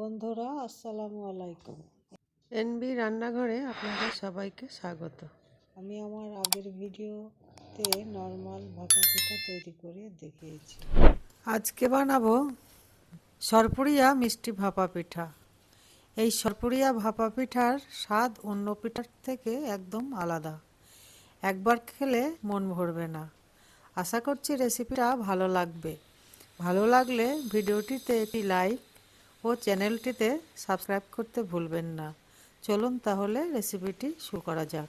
বন্ধুরা আসসালামু আলাইকুম। এনবি রান্নাঘরে আপনাদের সবাইকে স্বাগত। আমি আমার আগের ভিডিওতে নর্মাল ভাপা পিঠা তৈরি করে দেখিয়েছি। আজকে বানাবো সরপুরিয়া মিষ্টি ভাপা পিঠা। এই সরপুরিয়া ভাপা পিঠার স্বাদ অন্য পিঠার থেকে একদম আলাদা। একবার খেলে মন ভরবে না। আশা করছি রেসিপিটা ভালো লাগবে। ভালো লাগলে ভিডিওটিতে একটি লাইক ও চ্যানেলটিতে সাবস্ক্রাইব করতে ভুলবেন না। চলুন তাহলে রেসিপিটি শুরু করা যাক।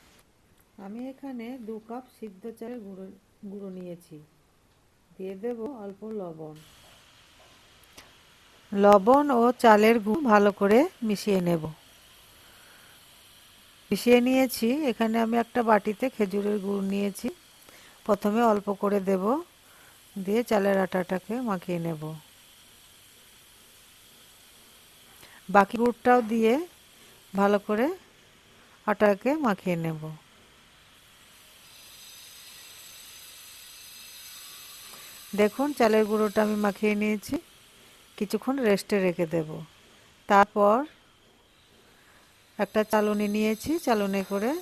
আমি এখানে দু কাপ সিদ্ধ চালের গুঁড়ো গুঁড়ো নিয়েছি। দিয়ে দেব অল্প লবণ। লবণ ও চালের গুঁড়ো ভালো করে মিশিয়ে নেব। মিশিয়ে নিয়েছি। এখানে আমি একটা বাটিতে খেজুরের গুড় নিয়েছি। প্রথমে অল্প করে দেব। দিয়ে চালের আটাটাকে মাখিয়ে নেব। বাকি গুড়টাও দিয়ে ভালো করে আটাকে মাখিয়ে নেব। দেখুন, চালের গুঁড়োটা আমি মাখিয়ে নিয়েছি। কিছুক্ষণ রেস্টে রেখে দেব। তারপর একটা চালনি নিয়েছি। চালনি করে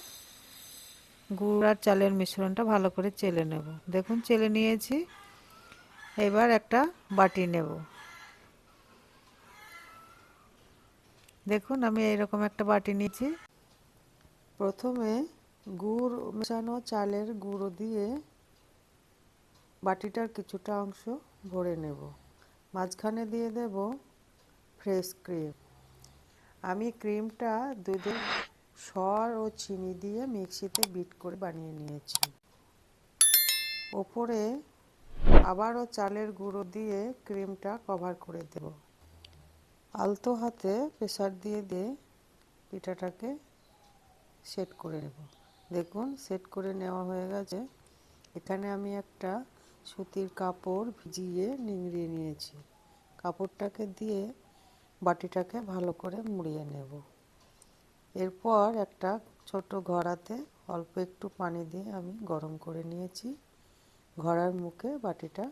গুড় আর চালের মিশ্রণটা ভালো করে চেলে নেব। দেখুন, চেলে নিয়েছি। এবার একটা বাটি নেব। দেখুন, আমি এইরকম একটা বাটি নিয়েছি। প্রথমে গুড় মেশানো চালের গুঁড়ো দিয়ে বাটিটার কিছুটা অংশ ভরে নেব। মাঝখানে দিয়ে দেব ফ্রেশ ক্রিম। আমি ক্রিমটা দুধের সর ও চিনি দিয়ে মিক্সিতে বিট করে বানিয়ে নিয়েছি। ওপরে আবারও চালের গুঁড়ো দিয়ে ক্রিমটা কভার করে দেব। আলতো হাতে প্রেসার দিয়ে দিয়ে পিঠাটাকে সেট করে নেব। দেখুন, সেট করে নেওয়া হয়ে গেছে। এখানে আমি একটা সুতির কাপড় ভিজিয়ে নিংড়িয়ে নিয়েছি। কাপড়টাকে দিয়ে বাটিটাকে ভালো করে মুড়িয়ে নেব। এরপর একটা ছোট ঘড়াতে অল্প একটু পানি দিয়ে আমি গরম করে নিয়েছি। ঘড়ার মুখে বাটিটা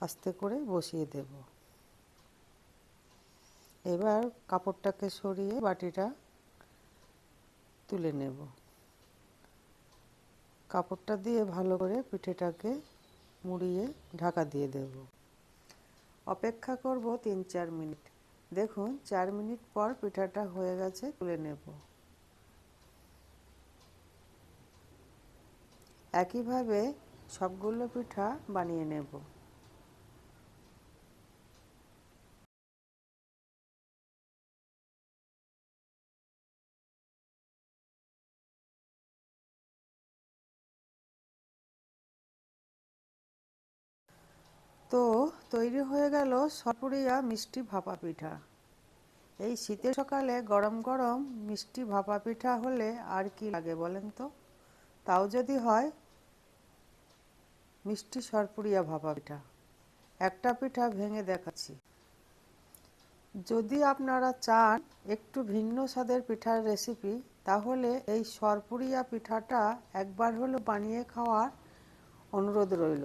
আস্তে করে বসিয়ে দেব। এবার কাপড়টাকে সরিয়ে বাটিটা তুলে নেব। কাপড়টা দিয়ে ভালো করে পিঠেটাকে মুড়িয়ে ঢাকা দিয়ে দেব। অপেক্ষা করব তিন চার মিনিট। দেখুন, চার মিনিট পর পিঠাটা হয়ে গেছে, তুলে নেব। একইভাবে সবগুলো পিঠা বানিয়ে নেব। তো তৈরি হয়ে গেল সপুরিয়া মিষ্টি ভাপা পিঠা এই শীতের সকালে গরম গরম মিষ্টি ভাপা পিঠা হলে আর কি লাগে বলেন তো? তাও যদি হয়, মিষ্টি সরপুরিয়া ভাপা পিঠা একটা পিঠা ভেঙে দেখাচ্ছি। যদি আপনারা চান একটু ভিন্ন স্বাদের পিঠার রেসিপি, তাহলে এই সরপুরিয়া পিঠাটা একবার হলো বানিয়ে খাওয়ার অনুরোধ রইল।